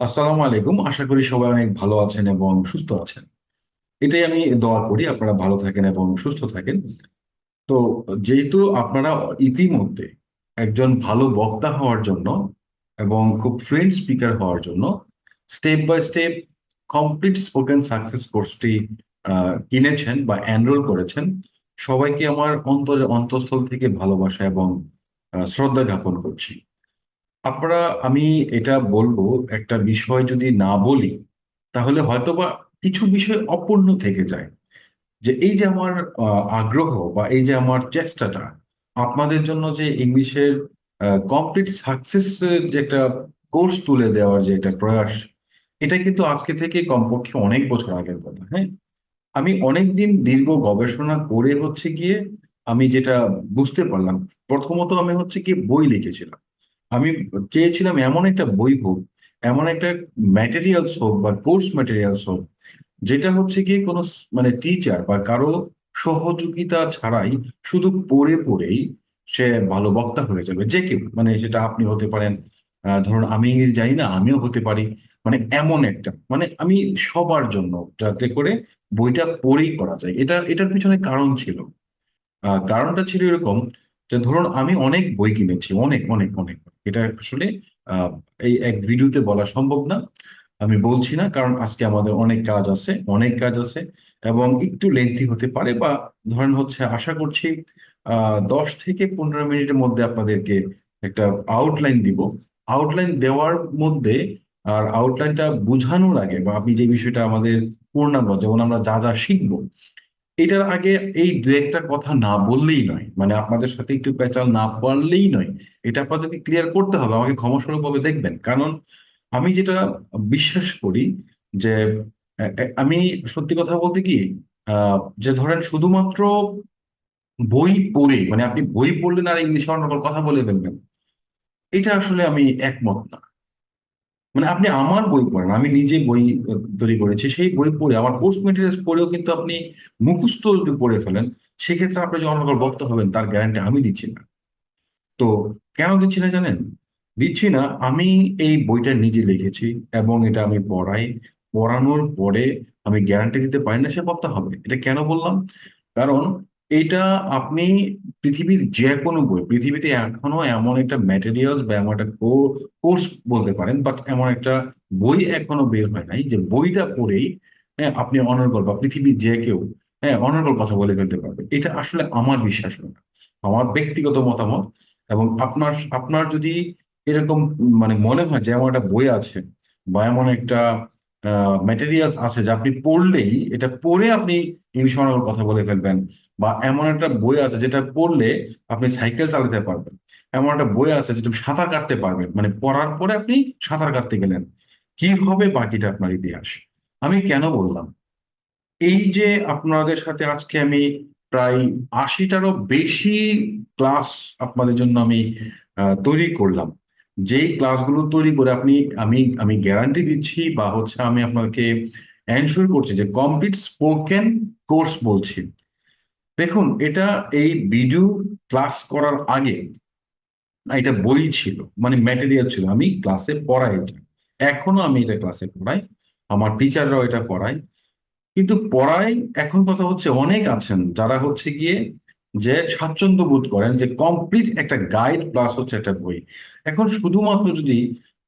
আসসালামু আলাইকুম। আশা করি সবাই অনেক ভালো আছেন এবং সুস্থ আছেন। এটাই আমি দোয়া করি, আপনারা ভালো থাকেন এবং সুস্থ থাকেন। তো যেহেতু আপনারা ইতিমধ্যে একজন ভালো বক্তা হওয়ার জন্য এবং খুব ফ্রেন্ড স্পিকার হওয়ার জন্য step by step complete spoken success কোর্সটি কিনেছেন বা এনরোল করেছেন। সবাইকে আমার অন্তরে অন্তঃস্থল থেকে ভালোবাসা এবং শ্রদ্ধা জ্ঞাপন করছি। আপনারা, আমি এটা বলব, একটা বিষয় যদি না বলি, তাহলে হয়তোবা কিছু বিষয় অপূর্ণ থেকে যায়। যে এই যে আমার আগ্রহ বা এই যে আমার চেষ্টাটা, আপনাদের জন্য যে ইংলিশের কমপ্লিট সাকসেস যে একটা কোর্স তুলে দেওয়ার যে একটা প্রয়াস, এটা কিন্তু আজকে থেকে কমপক্ষে অনেক বছর আগের কথা হ্যাঁ? আমি অনেকদিন দীর্ঘ গবেষণা করে হচ্ছে গিয়ে, আমি যেটা বুঝতে পারলাম, প্রথমত আমি হচ্ছে গিয়ে বই লিখেছিলাম। আমি চেয়েছিলাম এমন একটা বই হোক, এমন একটা ম্যাটেরিয়ালস হোক বা কোর্স ম্যাটেরিয়ালস হোক, যেটা হচ্ছে কি কোনো মানে টিচার বা কারও সহযোগিতা ছাড়াই শুধু পড়ে পড়েই সে ভালো বক্তা হয়ে যাবে। যে কেউ মানে সেটা আপনি হতে পারেন ধরুন আমি ইংরেজি জানি না, আমিও হতে পারি। মানে এমন একটা মানে আমি সবার জন্য যাতে করে বইটা পড়েই করা যায়। এটা, এটার পিছনে কারণ ছিল। কারণটা ছিল এরকম যে ধরুন আমি অনেক বই কিনেছি, অনেক অনেক অনেক এটা আসলে এই এক ভিডিওতে বলা সম্ভব না। আমি বলছি না, কারণ আজকে আমাদের অনেক কাজ আছে, অনেক কাজ আছে, এবং একটু লেন্থি হতে পারে বা ধরেন হচ্ছে আশা করছি আহ দশ থেকে পনেরো মিনিটের মধ্যে আপনাদেরকে একটা আউটলাইন দিব। আউটলাইন দেওয়ার মধ্যে আর আউটলাইনটা বোঝানোর আগে বা আপনি যে বিষয়টা আমাদের পূর্ণাঙ্গ, যেমন আমরা যা যা শিখব এটার আগে এই দু একটা কথা না বললেই নয়। মানে আপনাদের সাথে একটু পেঁচাল না পারলেই নয়। এটা আপনাদেরকে ক্লিয়ার করতে হবে, আমাকে ক্ষমাস্বরূপ ভাবে দেখবেন। কারণ আমি যেটা বিশ্বাস করি যে আমি সত্যি কথা বলতে কি যে ধরেন শুধুমাত্র বই পড়ে মানে আপনি বই পড়লেন আর ইংলিশে কথা বলে ফেলবেন, এটা আসলে আমি একমত না। মানে আপনি আমার বই পড়েন আমি নিজে বই তৈরি করেছি, সেই বই পড়ে, আমার কোর্স মেটেরিয়ালস পড়েও কিন্তু আপনি মুখস্থ যদি পড়ে ফেলেন, সেক্ষেত্রে আপনি যে অন্য কোনো বক্তা হবেন, তার গ্যারান্টি আমি দিচ্ছি না। তো কেন দিচ্ছি না জানেন? দিচ্ছি না, আমি এই বইটা নিজে লিখেছি এবং এটা আমি পড়াই। পড়ানোর পরে আমি গ্যারান্টি দিতে পারি না সে বক্তা হবে। এটা কেন বললাম? কারণ এটা আপনি পৃথিবীর যে কোনো বই, পৃথিবীতে এখনও এমন একটা ম্যাটেরিয়ালস বা এমন একটা কোর্স বলতে পারেন বাট এমন একটা বই এখনও বের হয় নাই যে বইটা পড়েই হ্যাঁ আপনি অনর্গল বা পৃথিবীর যে কেউ হ্যাঁ অনর্গল কথা বলে ফেলতে পারবে। এটা আসলে আমার বিশ্বাস না আমার ব্যক্তিগত মতামত এবং আপনার আপনার যদি এরকম মানে মনে হয় যে এমন একটা বই আছে বা এমন একটা ম্যাটেরিয়ালস আছে যা আপনি পড়লেই, এটা পড়ে আপনি ইংলিশ অনার্গল কথা বলে ফেলবেন বা এমন একটা বই আছে যেটা পড়লে আপনি সাইকেল চালাতে পারবেন। এমন একটা বই আছে যেটা সাঁতার কাটতে পারবেন। মানে পড়ার পরে আপনি সাঁতার কাটতে গেলেন। কি হবে বাকিটা আপনার ইতিহাস? আমি কেন বললাম? এই যে আপনাদের সাথে আজকে আমি প্রায় আশিটারও বেশি ক্লাস আপনাদের জন্য আমি তৈরি করলাম। যেই ক্লাসগুলো তৈরি করে আপনি, আমি আমি গ্যারান্টি দিচ্ছি বা হচ্ছে আমি আপনাকে এনশিওর করছি যে কমপ্লিট স্পোকেন কোর্স বলছি। দেখুন, এটা এই ভিডিও ক্লাস করার আগে এটা বই ছিল মানে ম্যাটেরিয়াল ছিল, আমি ক্লাসে পড়াই এটা। এখনও আমি এটা ক্লাসে পড়াই, আমার টিচাররাও এটা পড়ায়। কিন্তু পড়ায় এখন কথা হচ্ছে, অনেক আছেন যারা হচ্ছে গিয়ে যে স্বাচ্ছন্দ্য বোধ করেন যে কমপ্লিট একটা গাইড প্লাস হচ্ছে একটা বই। এখন শুধুমাত্র যদি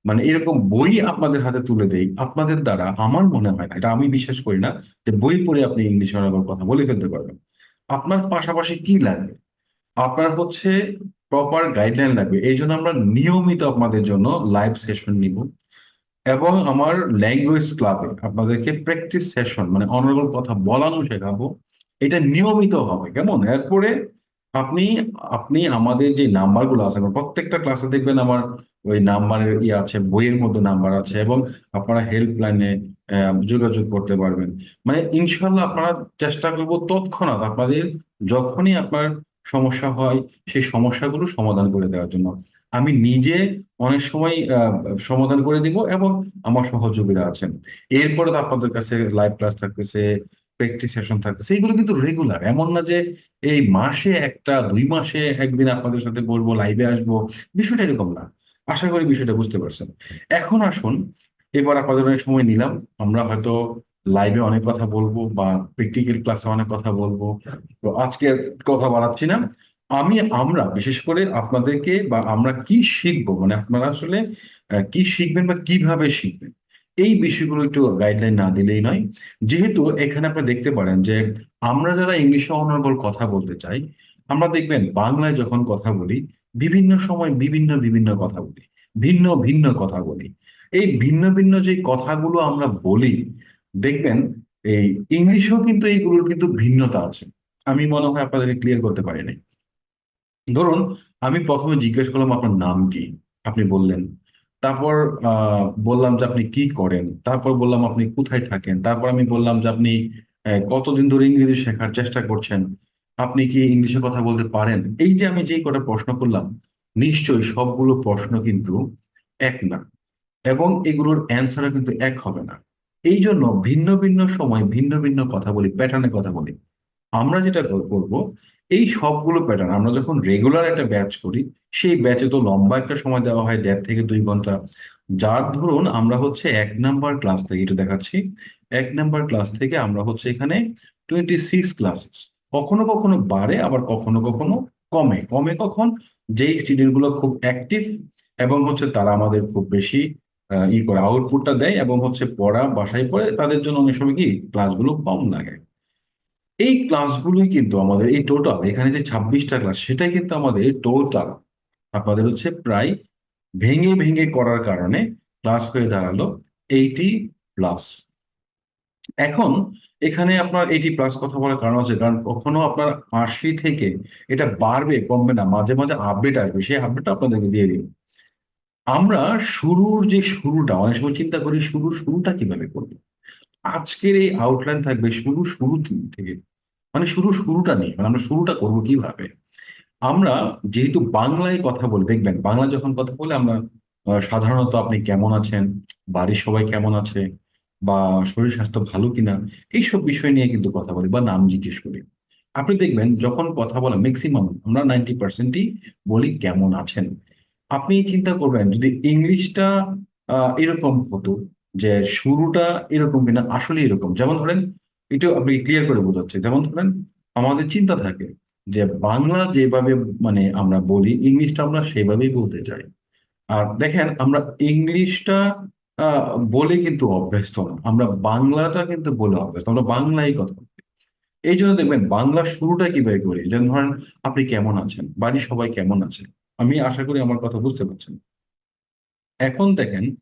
মানে এরকম বই আপনাদের হাতে তুলে দেই, আপনাদের দ্বারা আমার মনে হয় না, এটা আমি বিশ্বাস করি না যে বই পড়ে আপনি ইংলিশ অনার্গল কথা বলে ফেলতে পারবেন। আপনার পাশাপাশি কি লাগবে? আপনার হচ্ছে প্রপার গাইডলাইন লাগবে। এই জন্য আমরা নিয়মিত আপনাদের জন্য লাইভ সেশন নিব এবং আমার ল্যাঙ্গুয়েজ ক্লাবে আপনাদেরকে প্র্যাকটিস সেশন মানে অনার্গল কথা বলানো শেখাবো। এটা নিয়মিত হবে, কেমন? এরপরে আপনি আপনি আমাদের যে নাম্বারগুলো আছে প্রত্যেকটা ক্লাসে দেখবেন আমার ওই নাম্বারের ইয়ে আছে, বইয়ের মধ্যে নাম্বার আছে এবং আপনারা হেল্পলাইনে যোগাযোগ করতে পারবেন। মানে ইনশাল্লাহ আপনারা চেষ্টা করব তৎক্ষণাৎ আপনাদের যখনই আপনার সমস্যা হয়, সেই সমস্যাগুলো সমাধান করে দেওয়ার জন্য। আমি নিজে অনেক সময় সমাধান করে দিব এবং আমার সহযোগীরা আছেন। এরপরে তো আপনাদের কাছে লাইভ ক্লাস থাকতেছে প্র্যাকটিস সেশন থাকতেছে, এগুলো কিন্তু রেগুলার এমন না যে এই মাসে একটা, দুই মাসে একদিন আপনাদের সাথে বলব লাইভে আসব, বিষয়টা এরকম না। আশা করি বিষয়টা বুঝতে পারছেন। এখন আসুন এবার আপনাদের সময় নিলাম। আমরা হয়তো লাইভে অনেক কথা বলব বা প্র্যাকটিক্যাল ক্লাসে অনেক কথা বলব। তো আজকে কথা বাড়াচ্ছি না। আমি, আমরা, বিশেষ করে আপনাদেরকে বা আমরা কি শিখব? মানে আপনারা আসলে কি শিখবেন বা কীভাবে শিখবেন? এই বিষয়গুলো একটু গাইডলাইন না দিলেই নয়। যেহেতু এখানে আপনি দেখতে পারেন যে আমরা যারা ইংলিশে অনর্গল কথা বলতে চাই, আমরা দেখবেন বাংলায় যখন কথা বলি, বিভিন্ন সময় বিভিন্ন বিভিন্ন কথা বলি, ভিন্ন ভিন্ন কথা বলি। এই ভিন্ন ভিন্ন যে কথাগুলো আমরা বলি, দেখবেন এই ইংলিশেও কিন্তু এইগুলোর কিন্তু ভিন্নতা আছে। আমি মনে হয় আপনাদেরকে ক্লিয়ার করতে পারিনি। ধরুন, আমি প্রথমে জিজ্ঞেস করলাম, আপনার নাম কি? আপনি বললেন। তারপর বললাম যে, আপনি কি করেন? তারপর বললাম, আপনি কোথায় থাকেন? তারপর আমি বললাম যে, আপনি কতদিন ধরে ইংরেজি শেখার চেষ্টা করছেন? আপনি কি ইংলিশে কথা বলতে পারেন? এই যে আমি যেই কটা প্রশ্ন করলাম, নিশ্চয়ই সবগুলো প্রশ্ন কিন্তু এক না। এবং এগুলোর অ্যান্সারও কিন্তু এক হবে না। এই জন্য ভিন্ন ভিন্ন সময় ভিন্ন ভিন্ন কথা বলি প্যাটার্নে কথা বলি। আমরা যেটা কর- করব, এই সবগুলো প্যাটার্ন আমরা যখন রেগুলার একটা ব্যাচ করি, সেই ব্যাচে তো লম্বা একটা সময় দেওয়া হয়, দেড় থেকে দুই ঘণ্টা। যার ধরুন আমরা হচ্ছে এক নাম্বার ক্লাস থেকে এটা দেখাচ্ছি। এক নাম্বার ক্লাস থেকে আমরা হচ্ছে এখানে টোয়েন্টি সিক্স ক্লাসেস কখনো কখনো বাড়ে, আবার কখনো কখনো কমে। কমে কখন? যেই স্টুডেন্টগুলো খুব অ্যাক্টিভ এবং হচ্ছে তারা আমাদের খুব বেশি ই করে আউটপুটটা দেয় এবং হচ্ছে পড়া বাসায় পড়ে তাদের জন্য অনেক সময় কি ক্লাসগুলো কম লাগে। এই ক্লাসগুলোই কিন্তু আমাদের, এই টোটাল এখানে যে ছাব্বিশটা ক্লাস সেটাই কিন্তু আমাদের টোটাল আপনাদের হচ্ছে প্রায় ভেঙে ভেঙে করার কারণে ক্লাস হয়ে দাঁড়াল এইটি প্লাস এখন এখানে আপনার এইটি প্লাস কথা বলার কারণ আছে, কারণ কখনো আপনার আশি থেকে এটা বাড়বে, কমবে না, মাঝে মাঝে আপডেট আসবে, সেই আপডেটটা আপনাদেরকে দিয়ে দিন আমরা শুরুর যে শুরুটা, অনেক সময় চিন্তা করি শুরুর শুরুটা কীভাবে করব? আজকের এই আউটলাইন থাকবে শুরু শুরু থেকে। মানে শুরু, শুরুটা নেই। মানে আমরা শুরুটা করব কীভাবে? আমরা যেহেতু বাংলায় কথা বলি, দেখবেন বাংলা যখন কথা বলে আমরা সাধারণত আপনি কেমন আছেন? বাড়ির সবাই কেমন আছে? বা শরীর স্বাস্থ্য ভালো কিনা? এইসব বিষয় নিয়ে কিন্তু কথা বলি বা নাম জিজ্ঞেস করি। আপনি দেখবেন যখন কথা বলা ম্যাক্সিমাম আমরা নাইনটি পার্সেন্টই বলি কেমন আছেন। আপনি চিন্তা করবেন, যদি ইংলিশটা এরকম হতো, যে শুরুটা এরকম কিনা আসলে এরকম। যেমন ধরেন, একটু আপনি ক্লিয়ার করে বোঝাচ্ছি। যেমন ধরেন, আমাদের চিন্তা থাকে যে বাংলা যেভাবে মানে আমরা বলি, ইংলিশটা আমরা সেভাবেই বলতে চাই। আর দেখেন, আমরা ইংলিশটা বলে কিন্তু অভ্যস্ত না। আমরা বাংলাটা কিন্তু বলে অভ্যস্ত, আমরা বাংলাই কথা বলি। এই জন্য দেখবেন, বাংলা শুরুটা কীভাবে করি? যেমন ধরেন, আপনি কেমন আছেন? বাড়ির সবাই কেমন আছে? আমি আশা করি আমার কথা বুঝতে পারছেন। এখন দেখেন,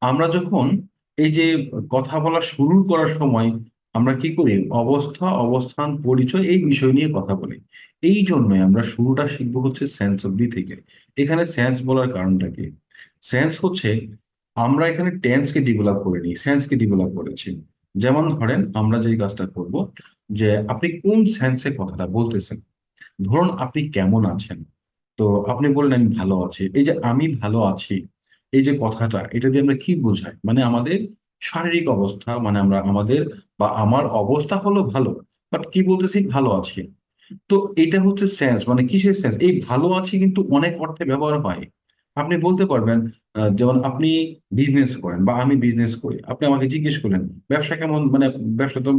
আমরা যখন এই যে কথা বলা শুরু করার সময় আমরা কি করি? অবস্থা, অবস্থান, পরিচয় এই বিষয় নিয়ে কথা বলি। এই জন্যই আমরা শুরুটা শিখব হচ্ছে সেন্স দি থেকে। এখানে সেন্স বলার কারণটা কি? সেন্স হচ্ছে আমরা এখানে টেন্স কে ডেভেলপ করিনি সেন্স কে ডেভেলপ করেছি। যেমন ধরেন, আমরা যে কাজটা করব যে আপনি কোন সেন্সে কথাটা বলতেছেন? ধরুন আপনি কেমন আছেন? তো আপনি বললেন আমি ভালো আছি। এই যে আমি ভালো আছি, এই যে কথাটা, এটা দিয়ে আমরা কি বোঝাই? মানে আমাদের শারীরিক অবস্থা মানে আমরা আমাদের বা আমার অবস্থা হলো ভালো বাট কি বলতেছি ভালো আছি? তো এটা হচ্ছে সেন্স মানে কিসের সেন্স এই ভালো আছি কিন্তু অনেক অর্থে ব্যবহার হয়। আপনি বলতে পারবেন যেমন আপনি বিজনেস করেন বা আমি বিজনেস করি, আপনি আমাকে জিজ্ঞেস করলেন, ব্যবসা কেমন? মানে ব্যবসা তো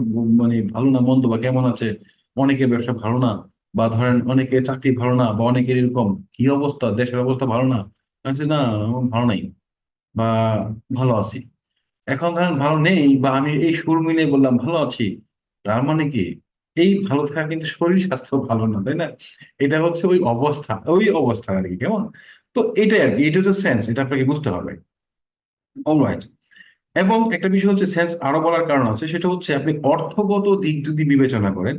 মানে ভালো না, মন্দ বা কেমন আছে? অনেকের ব্যবসা ভালো না। বা ধরেন অনেকের চাকরি ভালো না বা অনেকের এরকম, কি অবস্থা? দেশের অবস্থা ভালো না? না ভালো নাই বা ভালো আছি। এখন ধরেন ভালো নেই বা আমি এই সুর মিলিয়ে বললাম, ভালো আছি। তার মানে কি? এই ভালো থাকা কিন্তু শরীর স্বাস্থ্য ভালো না, তাই না? এটা হচ্ছে ওই অবস্থা ওই অবস্থা আর কি, কেমন? তো এটাই আর কি, এটা হচ্ছে সেন্স এটা আপনাকে বুঝতে হবে। অলরাইট এবং একটা বিষয় হচ্ছে সেন্স আরও বলার কারণ আছে, সেটা হচ্ছে আপনি অর্থগত দিক যদি বিবেচনা করেন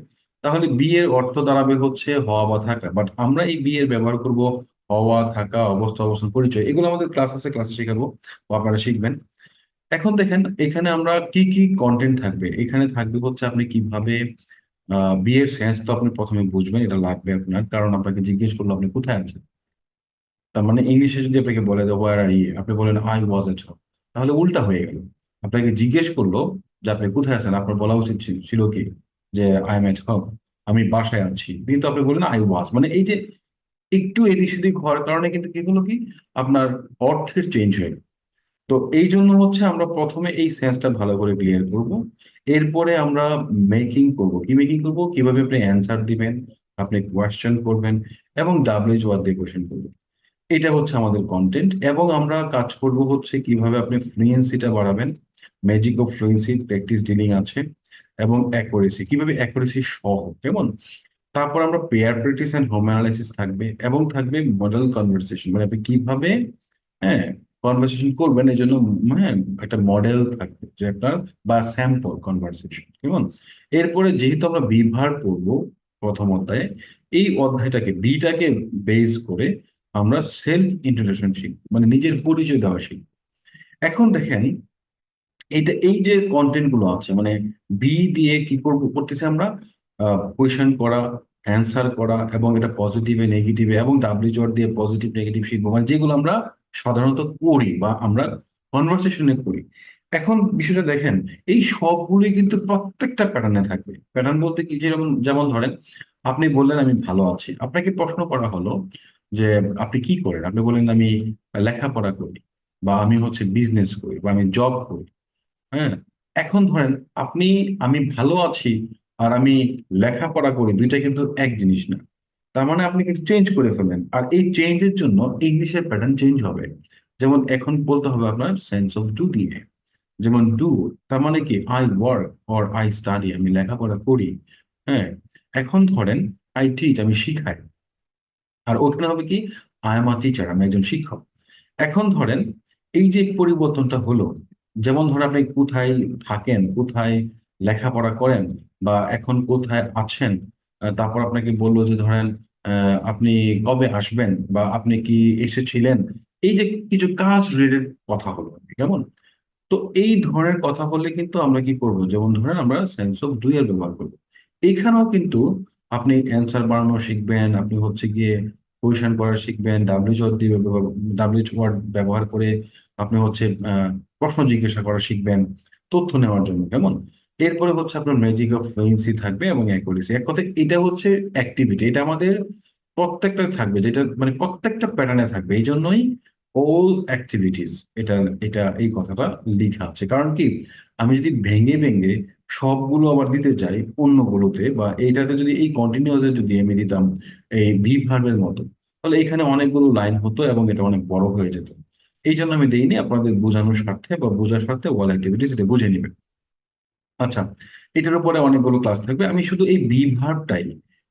তাহলে বি এর অর্থ দাঁড়াবে হচ্ছে হওয়া বা থাকা। বাট আমরা এই বি এর ব্যবহার করব হওয়া, থাকা, অবস্থা, অবস্থান, পরিচয়, এগুলো আমাদের ক্লাস আছে ক্লাসে শেখাবো আপনারা শিখবেন। এখন দেখেন, এখানে আমরা কি কি কন্টেন্ট থাকবে? এখানে থাকবে হচ্ছে আপনি কীভাবে বিয়ের সেন্স তো আপনি প্রথমে বুঝবেন, এটা লাগবে আপনার। কারণ আপনাকে জিজ্ঞেস করল, আপনি কোথায় আছেন? তার মানে ইংলিশে যদি আপনাকে বলে যে আর ইউ আপনি বলেন আই ওয়াজ এট তাহলে উল্টা হয়ে গেল। আপনাকে জিজ্ঞেস করল যে, আপনি কোথায় আছেন? আপনার বলা উচিত ছিল কি? যে আই এম এট হোম আমি বাসায় আছি। কিন্তু আপনি বললেন আই ওয়াজ মানে এই যে একটু এদিক সেদিক হওয়ার কারণে কিন্তু কি হলো কি? আপনার অর্থের চেঞ্জ হয়ে গেল। তো এই জন্য হচ্ছে আমরা প্রথমে এই সেন্সটা ভালো করে ক্লিয়ার করব। এরপরে আমরা মেকিং করব। কি মেকিং করব? কীভাবে আপনি অ্যান্সার দিবেন? আপনি কোয়েশ্চেন করবেন এবং ডাব্লিউএইচ ওয়ার্ড দিয়ে কোয়েশ্চেন করবেন। এটা হচ্ছে আমাদের কন্টেন্ট এবং আমরা কাজ করব হচ্ছে কীভাবে আপনি ফ্লুয়েন্সিটা বাড়াবেন। Magic of fluency practice dealing আছে। এবং অ্যাকুরেসি কীভাবে অ্যাকুরেসি সহ? কেমন? তারপর আমরা pair practice and home analysis থাকবে এবং থাকবে মডেল কনভারসেশন মানে আপনি কীভাবে হ্যাঁ কনভারসেশন করবেন এই জন্য হ্যাঁ একটা মডেল থাকবে যে আপনার, বা স্যাম্পল কনভারসেশন কেমন? এরপরে যেহেতু আমরা বিভার করব প্রথম অধ্যায়ে, এই অধ্যায়টাকে বিটাকে বেস করে আমরা সেলফ ইন্ট্রোডাকশন শিখব। মানে নিজের পরিচয় দেওয়া শিখব। এখন দেখেন এইটা, এই যে কন্টেন্টগুলো আছে মানে বি দিয়ে কি করব, করতেছি আমরা কোয়েশন করা অ্যান্সার করা এবং এটা পজিটিভে নেগেটিভে এবং ডাব্লিউ জট দিয়ে পজিটিভ নেগেটিভ শিখব। মানে যেগুলো আমরা সাধারণত করি বা আমরা কনভারসেশনে করি। এখন বিষয়টা দেখেন, এই সবগুলি কিন্তু প্রত্যেকটা প্যাটার্নে থাকবে প্যাটার্ন বলতে কি, যেরকম, যেমন ধরেন, আপনি বললেন আমি ভালো আছি। আপনাকে প্রশ্ন করা হলো যে, আপনি কি করেন? আপনি বললেন আমি লেখাপড়া করি বা আমি হচ্ছে বিজনেস করি বা আমি জব করি। হ্যাঁ? এখন ধরেন আপনি, আমি ভালো আছি আর আমি লেখাপড়া করি দুইটা কিন্তু এক জিনিস না। তার মানে আপনি কিন্তু চেঞ্জ করে ফেলেন আর এই চেঞ্জের জন্য ইংলিশের প্যাটার্ন চেঞ্জ হবে। যেমন এখন বলতে হবে আপনার সেন্স অফ ডু দিয়ে যেমন ডু তার মানে কি? I work or I study আমি লেখাপড়া করি। হ্যাঁ? এখন ধরেন আই টিচ আমি শিখাই। আর ওখানে হবে কি? আই এম আ টিচার আমি একজন শিক্ষক। এখন ধরেন এই যে পরিবর্তনটা হলো যেমন ধরেন আপনি কোথায় থাকেন কোথায় লেখাপড়া করেন বা এখন কোথায় আছেন তারপর আপনাকে বলল যে ধরেন আহ, আপনি কবে আসবেন বা আপনি কি এসেছিলেন এই যে কিছু কাজ রিলেটেড কথা হলো কেমন? তো এই ধরনের কথা বললে কিন্তু আমরা কি করব? যেমন ধরেন আমরা সেন্স অফ ডু এর ব্যবহার করব। এখানেও কিন্তু আপনি অ্যান্সার বানানো শিখবেন আপনি হচ্ছে গিয়ে কোয়েশন করা শিখবেন ডাব্লিউএইচ দিয়ে ডাব্লিউএইচ ওয়ার্ড ব্যবহার করে আপনি হচ্ছে প্রশ্ন জিজ্ঞাসা করা শিখবেন, তথ্য নেওয়ার জন্য, কেমন? এরপরে হচ্ছে আপনার ম্যাজিক অফ ফ্লুয়েন্সি থাকবে এবং অ্যাকুরেসি এক কথায় এটা হচ্ছে অ্যাক্টিভিটি এটা আমাদের প্রত্যেকটা থাকবে, যেটা মানে প্রত্যেকটা প্যাটার্নে থাকবে, এই জন্যই অল অ্যাক্টিভিটিস এটা এটা এই কথাটা লেখা আছে। কারণ কি? আমি যদি ভেঙে ভেঙে সবগুলো আবার দিতে চাই অন্যগুলোতে বা এইটাতে যদি, এই কন্টিনিউয়াসে যদি আমি দিতাম, এই ভি ভার্বের মতো, তাহলে এখানে অনেকগুলো লাইন হতো এবং এটা অনেক বড় হয়ে যেত। এই জন্য আমি দেইনি, আপনাদের বোঝানোর স্বার্থে বা বোঝার স্বার্থে অল অ্যাক্টিভিটিস এটা বুঝে নেবেন। আচ্ছা এটার উপরে অনেকগুলো ক্লাস থাকবে। আমি শুধু এই বি ভার্বটাই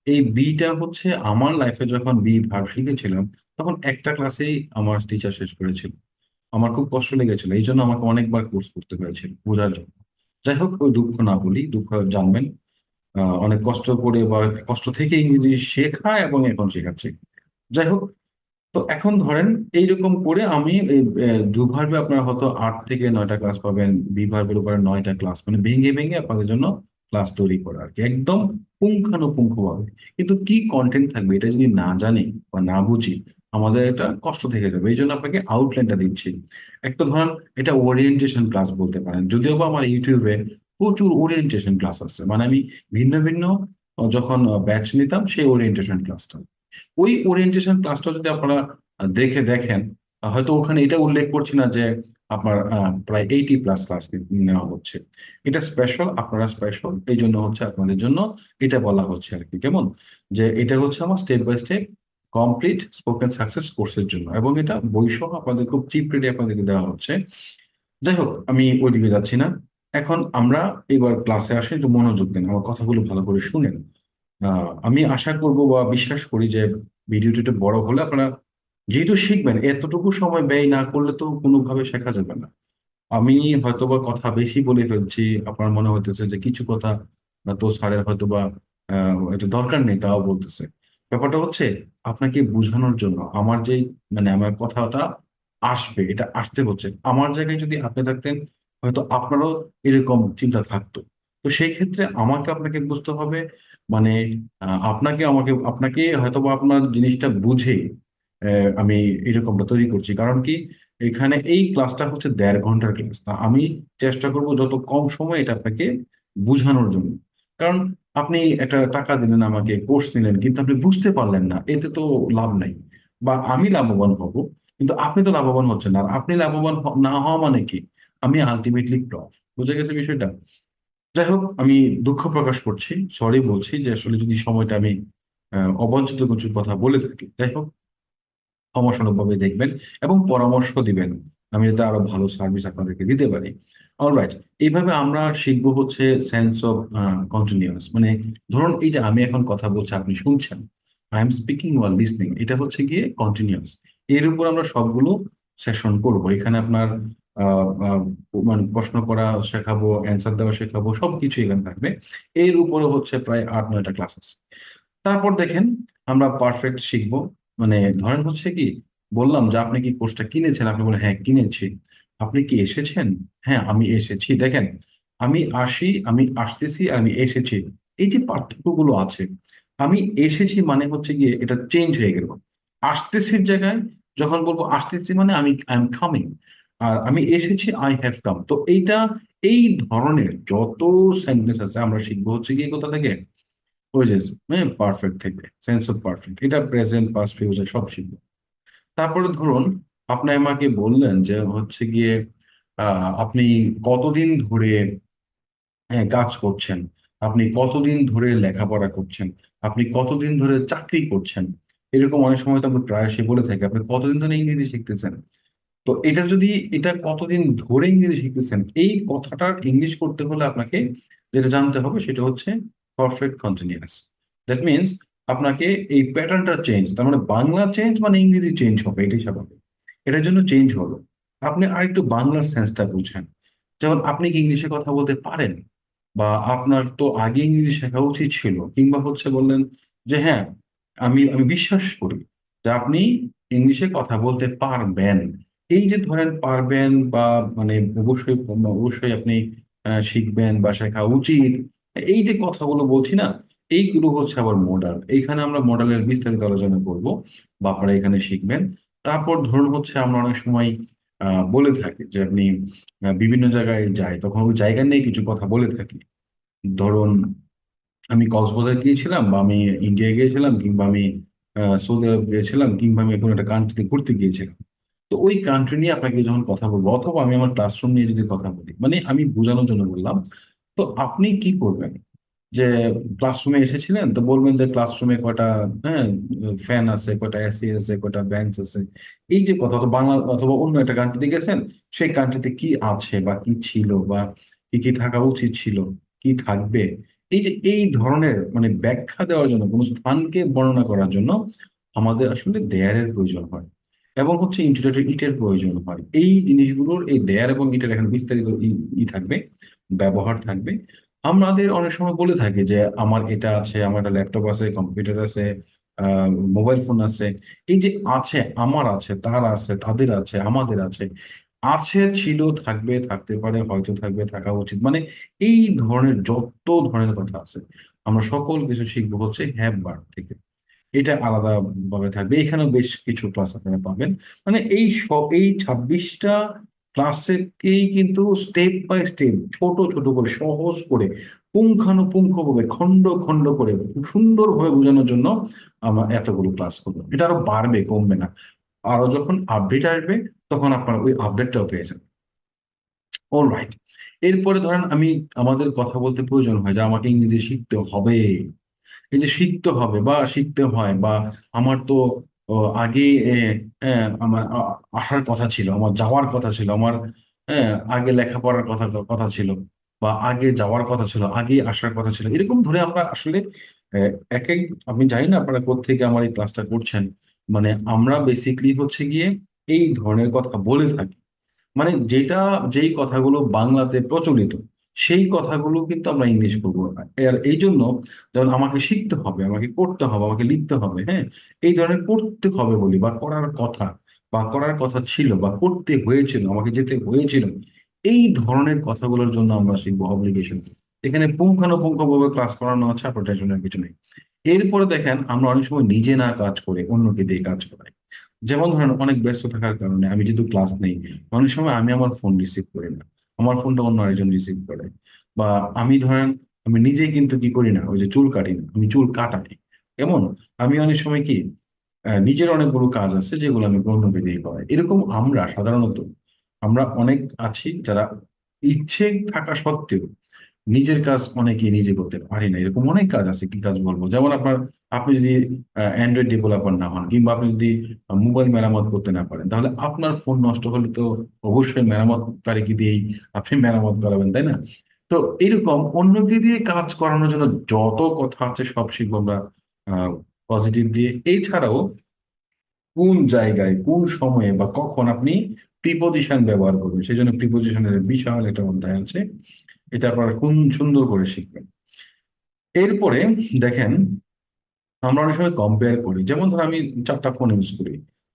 এই বিটা হচ্ছে আমার লাইফে যখন বি ভার্ব শিখেছিলাম, তখন একটা ক্লাসেই আমার টিচার শেষ করেছিল। আমার খুব কষ্ট লেগেছিল, এই জন্য আমাকে অনেকবার কোর্স করতে হয়েছিল বোঝার জন্য। যাই হোক, ওই দুঃখ না বলি, দুঃখ জানবেন। অনেক কষ্ট করে বা কষ্ট থেকে ইংরেজি শেখা এবং এখন শেখাচ্ছে। যাই হোক তো এখন ধরেন এইরকম করে আমি, এই দুভার্বে আপনারা হয়তো আট থেকে নয়টা ক্লাস পাবেন বিভার্বের উপরে নয়টা ক্লাস মানে ভেঙে ভেঙে আপনাদের জন্য ক্লাস তৈরি করা আর কি, একদম পুঙ্খানুপুঙ্খ ভাবে কিন্তু কি কন্টেন্ট থাকবে এটা যদি না জানি বা না বুঝি, আমাদের এটা কষ্ট থেকে যাবে। এই জন্য আপনাকে আউটলাইনটা দিচ্ছি। একটা ধরেন এটা ওরিয়েন্টেশন ক্লাস বলতে পারেন। যদিও বা আমার ইউটিউবে প্রচুর ওরিয়েন্টেশন ক্লাস আছে। মানে আমি ভিন্ন ভিন্ন যখন ব্যাচ নিতাম সেই ওরিয়েন্টেশন ক্লাসটা ওই ওরিয়েন্টেশন ক্লাসটা যদি আপনারা দেখে দেখেন, হয়তো ওখানে এটা উল্লেখ করছি না যে আপনার প্রায় এইটি প্লাস ক্লাস নেওয়া হচ্ছে। এটা স্পেশাল আপনারা স্পেশাল এই জন্য হচ্ছে আপনাদের জন্য এটা বলা হচ্ছে আর কি, কেমন? যে এটা হচ্ছে আমার step by step complete spoken success কোর্সের জন্য এবং এটা বইসহ আপনাদের খুব চিপ রেটে আপনাদেরকে দেওয়া হচ্ছে। যাই হোক, আমি ওইদিকে যাচ্ছি না। এখন আমরা এবার ক্লাসে আসি, একটু মনোযোগ দেন, আমার কথাগুলো ভালো করে শুনেন। আহ, আমি আশা করব বা বিশ্বাস করি যে ভিডিওটি একটু বড় হলে আপনারা যেহেতু শিখবেন এতটুকু সময় ব্যয় না করলে তো কোনোভাবে শেখা যাবে না। আমি হয়তোবা কথা বেশি বলে ফেলছি আপনার মনে হইতেছে যে কিছু কথা তো স্যারের হয়তোবা আহ দরকার নেই তাও বলতেছে। ব্যাপারটা হচ্ছে আপনাকে বোঝানোর জন্য আমার যে মানে আমার কথাটা আসবে এটা আসতে হচ্ছে। আমার জায়গায় যদি আপনি থাকতেন হয়তো আপনারও এরকম চিন্তা থাকতো। তো সেই ক্ষেত্রে আমাকে আপনাকে বুঝতে হবে মানে আপনাকে আমাকে, আপনাকে হয়তোবা আপনার জিনিসটা বুঝে আমি এরকমটা তৈরি করছি। কারণ কি, এখানে এই ক্লাসটা হচ্ছে দেড় ঘণ্টার ক্লাস। তা আমি চেষ্টা করব যত কম সময় এটা আপনাকে বোঝানোর জন্য। কারণ আপনি একটা টাকা দিলেন, আমাকে কোর্স নিলেন, কিন্তু আপনি বুঝতে পারলেন না, এতে তো লাভ নাই। বা আমি লাভবান হব, কিন্তু আপনি তো লাভবান হচ্ছেন না। আর আপনি লাভবান না হওয়া মানে কি? আমি আলটিমেটলি লস বুঝে গেছে বিষয়টা? যাই হোক, আমি দুঃখ প্রকাশ করছি সরি বলছি যে আসলে যদি সময়টা আমি অবাঞ্ছিত কিছু কথা বলে থাকি, যাই হোক সমস্যানুভাবে দেখবেন এবং পরামর্শ দিবেন। আমি যাতে আরও ভালো সার্ভিস আপনাদেরকে দিতে পারি। অলরাইট এইভাবে আমরা শিখব হচ্ছে সেন্স অফ কন্টিনিউয়াস মানে ধরুন এই যে আমি এখন কথা বলছি, আপনি শুনছেন I am speaking while listening এটা হচ্ছে গিয়ে কন্টিনিউয়াস এর উপর আমরা সবগুলো সেশন করব। এখানে আপনার মানে প্রশ্ন করা, শেখাবো অ্যান্সার দেওয়া শেখাবো, সবকিছু এখানে থাকবে। এর উপরে হচ্ছে প্রায় আট, নয়টা ক্লাস আছে তারপর দেখেন, আমরা পারফেক্ট শিখব। মানে ধরেন হচ্ছে কি, বললাম যে আপনি কি কোর্সটা কিনেছেন? আপনি বলেন হ্যাঁ কিনেছি। আপনি কি এসেছেন? হ্যাঁ আমি এসেছি। দেখেন, আমি আসি, আমি আসতেছি আমি এসেছি। এই যে পার্থক্যগুলো আছে, আমি এসেছি মানে হচ্ছে গিয়ে এটা চেঞ্জ হয়ে গেল। আসতেছির জায়গায় যখন বলব আসতেছি মানে আমি আই এম কামিং আর আমি এসেছি আই হ্যাভ কাম তো এইটা এই ধরনের যত সেন্টেন্স আছে আমরা শিখব হচ্ছে গিয়ে কোথা থেকে? ওই যে হ্যাঁ পারফেক্ট থেকে সেন্স অফ পারফেক্ট এটা প্রেজেন্ট পাস্ট ফিউচার সব শিখব। তারপরে ধরুন আপনি আমাকে বললেন যে হচ্ছে গিয়ে আপনি কতদিন ধরে হ্যাঁ, কাজ করছেন আপনি কতদিন ধরে লেখাপড়া করছেন আপনি কতদিন ধরে চাকরি করছেন এরকম অনেক সময় তো আমরা প্রায়শই বলে থাকি আপনি কতদিন ধরে ইংরেজি শিখতেছেন? তো এটা যদি, এটা কতদিন ধরে ইংরেজি শিখতেছেন, এই কথাটার ইংলিশ করতে হলে আপনাকে যেটা জানতে হবে সেটা হচ্ছে পারফেক্ট কন্টিনিউয়াস দ্যাট মিনস আপনাকে এই প্যাটার্নটা চেঞ্জ তার মানে বাংলা চেঞ্জ মানে ইংরেজি চেঞ্জ হবে, এটাই স্বাভাবিক। এটার জন্য চেঞ্জ হলো। আপনি আরেকটু বাংলার সেন্সটা বুঝেন। যেমন আপনি কি ইংলিশে কথা বলতে পারেন? বা আপনার তো আগে ইংরেজি শেখা উচিত ছিল, কিংবা হচ্ছে বললেন যে হ্যাঁ আমি আমি বিশ্বাস করি যে আপনি ইংলিশে কথা বলতে পারবেন। এই যে ধরেন পারবেন বা মানে অবশ্যই অবশ্যই আপনি শিখবেন বা শেখা উচিত। এই যে কথাগুলো বলছি না, এইগুলো হচ্ছে আবার মডাল এইখানে আমরা মডেলের বিস্তারিত আলোচনা করব বা আপনারা এখানে শিখবেন। তারপর ধরুন হচ্ছে আমরা অনেক সময় বলে থাকি যে আপনি বিভিন্ন জায়গায় যাই, তখন ওই জায়গা নিয়ে কিছু কথা বলে থাকি। ধরুন আমি কক্সবাজার গিয়েছিলাম বা আমি ইন্ডিয়া গিয়েছিলাম কিংবা আমি সৌদি আরব গিয়েছিলাম কিংবা আমি কোনো একটা কান্ট্রিতে ঘুরতে গিয়েছিলাম। তো ওই কান্ট্রি নিয়ে আপনাকে যখন কথা বলব, অথবা আমি আমার ক্লাসরুম নিয়ে যদি কথা বলি মানে আমি বোঝানোর জন্য বললাম, তো আপনি কি করবেন? যে ক্লাসরুমে এসেছিলেন, তো বলবেন যে ক্লাসরুমে কয়টা হ্যাঁ ফ্যান আছে, কয়টা এসি আছে, কয়টা বেঞ্চ আছে। এই যে কথা তো বাংলা, অথবা অন্য একটা কান্ট্রিতে গেছেন, সেই কান্ট্রিতে কি আছে বা কি ছিল বা কি কি থাকা উচিত ছিল, কি থাকবে? এই যে এই ধরনের মানে ব্যাখ্যা দেওয়ার জন্য, কোনো স্থানকে বর্ণনা করার জন্য আমাদের আসলে দেয়ারের প্রয়োজন হয়। এবং হচ্ছে ইন্টিগ্রেটেড ইটের প্রয়োজন হয়। এই জিনিসগুলোর, এই দেয়ার এবং ইটের এখানে বিস্তারিত ই থাকবে, ব্যবহার থাকবে। আমাদের অনেক সময় বলে থাকি যে, আমার এটা আছে, আমার একটা ল্যাপটপ আছে, কম্পিউটার আছে মোবাইল ফোন আছে। এই যে আছে, আমার আছে, তার আছে, তাদের আছে, আমাদের আছে আছে, ছিল, থাকবে, থাকতে পারে, হয়তো থাকবে, থাকা উচিত। মানে এই ধরনের, যত ধরনের কথা আছে, আমরা সকল কিছু শিখব হচ্ছে হ্যাভ ভার্ব থেকে। এটা আলাদা ভাবে থাকবে। এখানেও বেশ কিছু ক্লাস আপনারা পাবেন। মানে এই এই ছাব্বিশটা ক্লাসেরকেই কিন্তু স্টেপ বাই স্টেপ ছোট ছোট করে, সহজ করে, পুঙ্খানুপুঙ্খভাবে খন্ড খন্ড করে সুন্দরভাবে বোঝানোর জন্য আমরা এতগুলো ক্লাস করব। এটা আরও বাড়বে, কমবে না। আরও যখন আপডেট আসবে, তখন আপনারা ওই আপডেটটাও পেয়ে যাবেন। অলরাইট এরপরে ধরেন আমি, আমাদের কথা বলতে প্রয়োজন হয় যে আমাকে ইংরেজি শিখতে হবে। এই যে শিখতে হবে বা শিখতে হয় বা আমার তো আগে আমার আসার কথা ছিল আমার যাওয়ার কথা ছিল আমার হ্যাঁ, আগে লেখাপড়ার কথা কথা ছিল বা আগে যাওয়ার কথা ছিল আগে আসার কথা ছিল এরকম ধরে আমরা আসলে এক এক আমি জানি না আপনারা কোত্থেকে আমার এই ক্লাসটা করছেন মানে আমরা বেসিকলি হচ্ছে গিয়ে এই ধরনের কথা বলে থাকি মানে যেটা যেই কথাগুলো বাংলাতে প্রচলিত সেই কথাগুলো কিন্তু আমরা ইংলিশ করব আর এই জন্য যেমন আমাকে শিখতে হবে, আমাকে করতে হবে, আমাকে লিখতে হবে হ্যাঁ? এই ধরনের করতে হবে বলি বা করার কথা বা করার কথা ছিল বা করতে হয়েছিল, আমাকে যেতে হয়েছিল, এই ধরনের কথাগুলোর জন্য আমরা শিখব অব্লিগেশন এখানে পুঙ্খানুপুঙ্খভাবে ক্লাস করানো আছে, আপনার টেনশনের কিছু নেই। এরপরে দেখেন, আমরা অনেক সময় নিজে না কাজ করে অন্যকে দিয়ে কাজ করাই। যেমন ধরেন, অনেক ব্যস্ত থাকার কারণে আমি যেহেতু ক্লাস নেই, অনেক সময় আমি আমার ফোন রিসিভ করি না। আমার ফোনটা অন্য আরেকজন রিসিভ করে। বা আমি ধরেন, আমি নিজে কিন্তু কি করি না, ওই যে চুল কাটি না, আমি চুল কাটাই। কেমন? আমি অনেক সময় কি নিজের অনেকগুলো কাজ আছে যেগুলো আমি অন্যকে দিয়ে করাই। এরকম আমরা সাধারণত, আমরা অনেক আছি যারা ইচ্ছে থাকা সত্ত্বেও নিজের কাজ অনেকে নিজে করতে পারি না। এরকম অনেক কাজ আছে, কি কাজ বলব? যেমন আপনার আপনি যদি অ্যান্ড্রয়েড ডেভেলপার না হন কিংবা আপনি যদি মোবাইল মেরামত করতে না পারেন, তাহলে আপনার ফোন নষ্ট হলে তো অবশ্যই মেরামত মেরামতকারীকে দিয়েই আপনি মেরামত করাবেন, তাই না? তো এরকম অন্যকে দিয়ে কাজ করানোর জন্য যত কথা আছে সব শিখব আমরা পজিটিভ দিয়ে এছাড়াও কোন জায়গায়, কোন সময়ে বা কখন আপনি প্রিপজিশন ব্যবহার করবেন সেই জন্য প্রিপজিশনের বিশাল একটা অধ্যায় আছে। এটা আপনারা কোন সুন্দর করে শিখবেন। এরপরে দেখেন আমরা অনেক সময় কম্পেয়ার করি। যেমন ধর আমি চারটা ফোন ইউজ করি,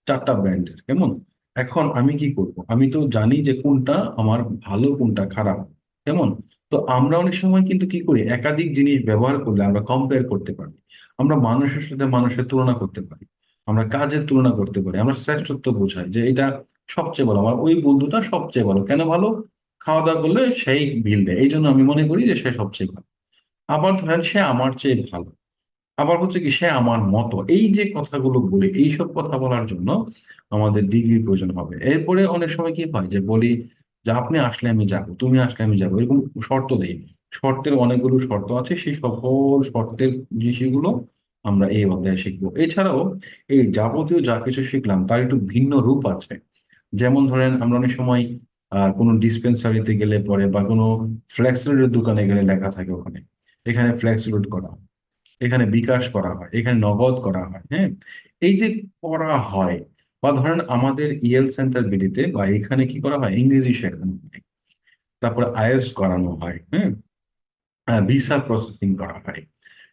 চারটা ব্র্যান্ডের কেমন? এখন আমি কি করব? আমি তো জানি যে কোনটা আমার ভালো, কোনটা খারাপ, কেমন? তো আমরা অনেক সময় কিন্তু কি করি? একাধিক জিনিস ব্যবহার করলে আমরা কম্পেয়ার করতে পারি। আমরা মানুষের সাথে মানুষের তুলনা করতে পারি। আমরা কাজের তুলনা করতে পারি। আমরা শ্রেষ্ঠত্ব বোঝাই যে এটা সবচেয়ে ভালো। আমার ওই বন্ধুটা সবচেয়ে ভালো। কেন ভালো? খাওয়া দাওয়া করলে সেই বিল দেয়। এই জন্য আমি মনে করি যে সে সবচেয়ে ভালো। আবার ধরেন সে আমার চেয়ে ভালো। আবার হচ্ছে কি, সে আমার মতো। এই যে কথাগুলো বলি, এইসব কথা বলার জন্য আমাদের ডিগ্রি প্রয়োজন হবে। এরপরে অনেক সময় কি হয় যে বলি যে, আপনি আসলে আমি যাব, তুমি আসলে আমি যাব। এরকম শর্ত দেই। শর্তের অনেকগুলো শর্ত আছে, সেই সকল শর্তের জিনিসগুলো আমরা এই অধ্যায়ে শিখব। এছাড়াও এই যাবতীয় যা কিছু শিখলাম, তার একটু ভিন্ন রূপ আছে। যেমন ধরেন, আমরা অনেক সময় আহ কোনো ডিসপেন্সারিতে গেলে পরে বা কোনো ফ্লেক্স লোডের দোকানে গেলে লেখা থাকে ওখানে। এখানে ফ্লেক্স লোড করা। এখানে বিকাশ করা হয়, এখানে নগদ করা হয় হ্যাঁ? এই যে করা হয়, বা ধরেন আমাদের ইএল সেন্টার বিডিতে বা এখানে কি করা হয়? ইংরেজি শেখানো হয় তারপরে আইএলটিএস করানো হয় হ্যাঁ? ভিসা প্রসেসিং করা হয়।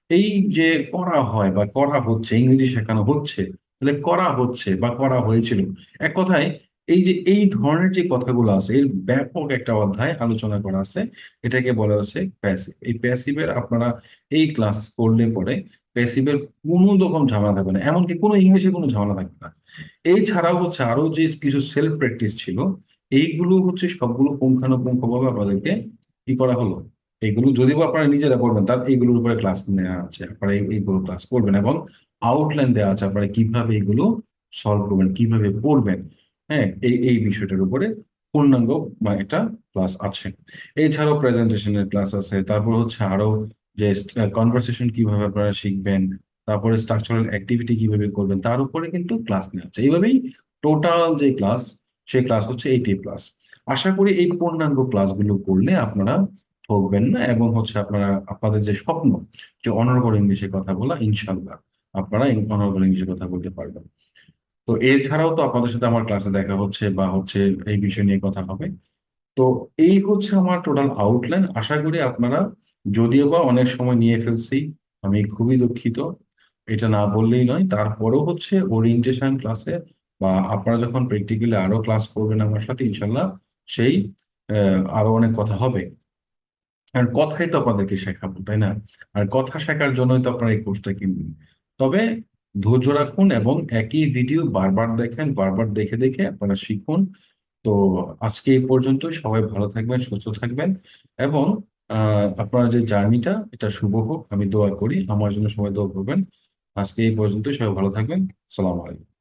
এই যে করা হয় বা করা হচ্ছে, ইংরেজি শেখানো হচ্ছে, তাহলে করা হচ্ছে বা করা হয়েছিল, এক কথায় এই যে, এই ধরনের যে কথাগুলো আছে, এর ব্যাপক একটা অধ্যায় আলোচনা করা আছে। এটাকে বলা হচ্ছে প্যাসিভ এই প্যাসিভের আপনারা এই ক্লাস করলে পরে প্যাসিভের কোনো রকম ঝামেলা থাকবে না। এমনকি কোনো ইংলিশে কোনো ঝামেলা থাকবে না। এই ছাড়াও হচ্ছে আরও যে কিছু সেলফ প্র্যাকটিস ছিল, এইগুলো হচ্ছে সবগুলো পুঙ্খানুপুঙ্খভাবে আপনাদেরকে কি করা হলো? এইগুলো যদিও আপনারা নিজেরা করবেন তার এইগুলোর উপরে ক্লাস নেওয়া আছে। আপনারা এইগুলো ক্লাস করবেন এবং আউটলাইন দেওয়া আছে আপনারা কীভাবে এগুলো সলভ করবেন, কীভাবে পড়বেন। হ্যাঁ এই এই বিষয়টার উপরে পূর্ণাঙ্গ বা একটা ক্লাস আছে। এছাড়াও প্রেজেন্টেশনের ক্লাস আছে, তারপর হচ্ছে আরও যে কনভারসেশন কীভাবে আপনারা শিখবেন, তারপরে স্ট্রাকচারাল অ্যাক্টিভিটি কীভাবে করবেন, তার উপরে কিন্তু ক্লাস নেওয়া আছে। এইভাবেই টোটাল যে ক্লাস সেই ক্লাস হচ্ছে এইটি প্লাস আশা করি এই পূর্ণাঙ্গ ক্লাসগুলো করলে আপনারা ঠকবেন না এবং হচ্ছে আপনারা, আপনাদের যে স্বপ্ন, যে অনর্গল ইংলিশে কথা বলা ইনশাল্লাহ আপনারা অনর্গল ইংলিশে কথা বলতে পারবেন। তো এছাড়াও তো আপনাদের সাথে আমার ক্লাসে দেখা হচ্ছে বা হচ্ছে এই বিষয় নিয়ে কথা হবে। তো এই হচ্ছে আমার টোটাল আউটলাইন আশা করি আপনারা যদিও বা অনেক সময় নিয়ে ফেলছি, আমি খুবই দুঃখিত। এটা না বললেই নয়, তারপরেও হচ্ছে ওরিয়েন্টেশন ক্লাসে বা আপনারা যখন প্র্যাকটিক্যালি আরও ক্লাস করবেন আমার সাথে ইনশাল্লাহ সেই আরও অনেক কথা হবে। আর কথাই তো আপনাদেরকে শেখাবো, তাই না? আর কথা শেখার জন্যই তো আপনারা এই কোর্সটা কিনবেন। তবে ধৈর্য রাখুন এবং একই ভিডিও বারবার দেখেন, বারবার দেখে দেখে আপনারা শিখুন। তো আজকে এই পর্যন্ত সবাই ভালো থাকবেন, সুস্থ থাকবেন এবং আপনার যে জার্নিটা, এটা শুভ হোক। আমি দোয়া করি। আমার জন্য সবাই দোয়া করবেন। আজকে এই পর্যন্ত সবাই ভালো থাকবেন। সালাম আলাইকুম।